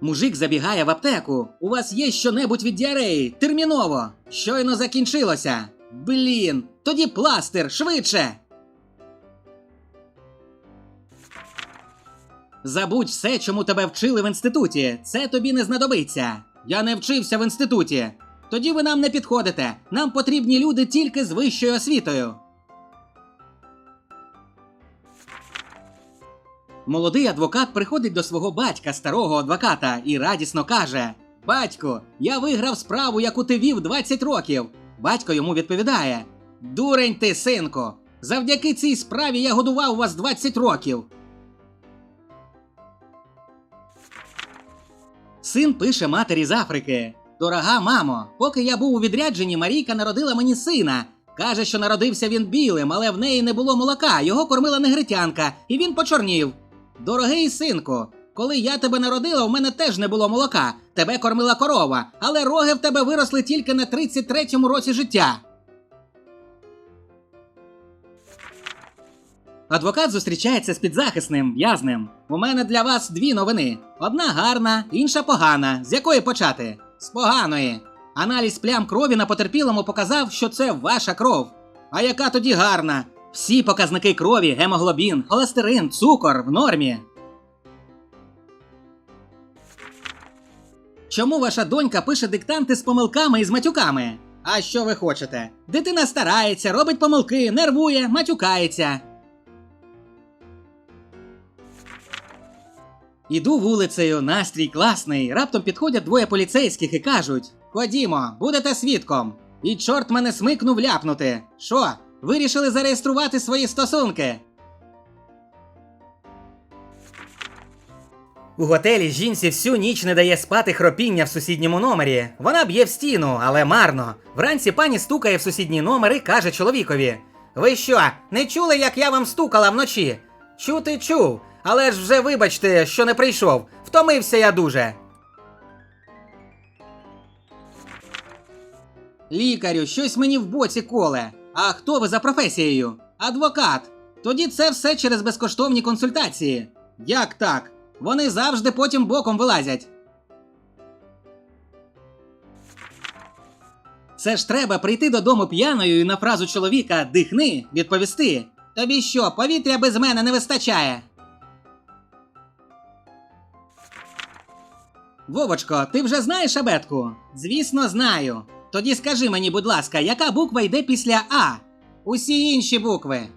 Мужик забігає в аптеку. У вас є щонебудь від діареї? Терміново! Щойно закінчилося. Блін, тоді пластир, швидше. Забудь все, чому тебе вчили в інституті. Це тобі не знадобиться. Я не вчився в інституті. Тоді ви нам не підходите. Нам потрібні люди тільки з вищою освітою. Молодий адвокат приходить до свого батька, старого адвоката, і радісно каже: Батько, я виграв справу, яку ти вів 20 років. Батько йому відповідає: Дурень ти, синку! Завдяки цій справі я годував вас 20 років. Син пише матері з Африки: Дорога мамо, поки я був у відрядженні, Марійка народила мені сина. Каже, що народився він білим, але в неї не було молока, його кормила негритянка, і він почорнів. Дорогий синку, коли я тебе народила, у мене теж не було молока. Тебе кормила корова, але роги в тебе виросли тільки на 33-му році життя. Адвокат зустрічається з підзахисним в'язнем. У мене для вас дві новини: одна гарна, інша погана. З якої почати? З поганої. Аналіз плям крові на потерпілому показав, що це ваша кров. А яка тоді гарна? Всі показники крові, гемоглобін, холестерин, цукор в нормі. Чому ваша донька пише диктанти з помилками і з матюками? А що ви хочете? Дитина старається, робить помилки, нервує, матюкається. Іду вулицею, настрій класний. Раптом підходять двоє поліцейських і кажуть: Ходімо, будете свідком. І чорт мене смикнув ляпнути. Що? Вирішили зареєструвати свої стосунки. У готелі жінці всю ніч не дає спати хропіння в сусідньому номері. Вона б'є в стіну, але марно. Вранці пані стукає в сусідній номер і каже чоловікові: Ви що, не чули, як я вам стукала вночі? Чути чув, але ж вже вибачте, що не прийшов. Втомився я дуже. Лікарю, щось мені в боці коле. А хто ви за професією? Адвокат. Тоді це все через безкоштовні консультації. Як так? Вони завжди потім боком вилазять. Це ж треба прийти додому п'яною і на фразу чоловіка дихни відповісти. Тобі що, повітря без мене не вистачає? Вовочко, ти вже знаєш абетку? Звісно, знаю. Тоді скажи мені, будь ласка, яка буква йде після А? Усі інші букви.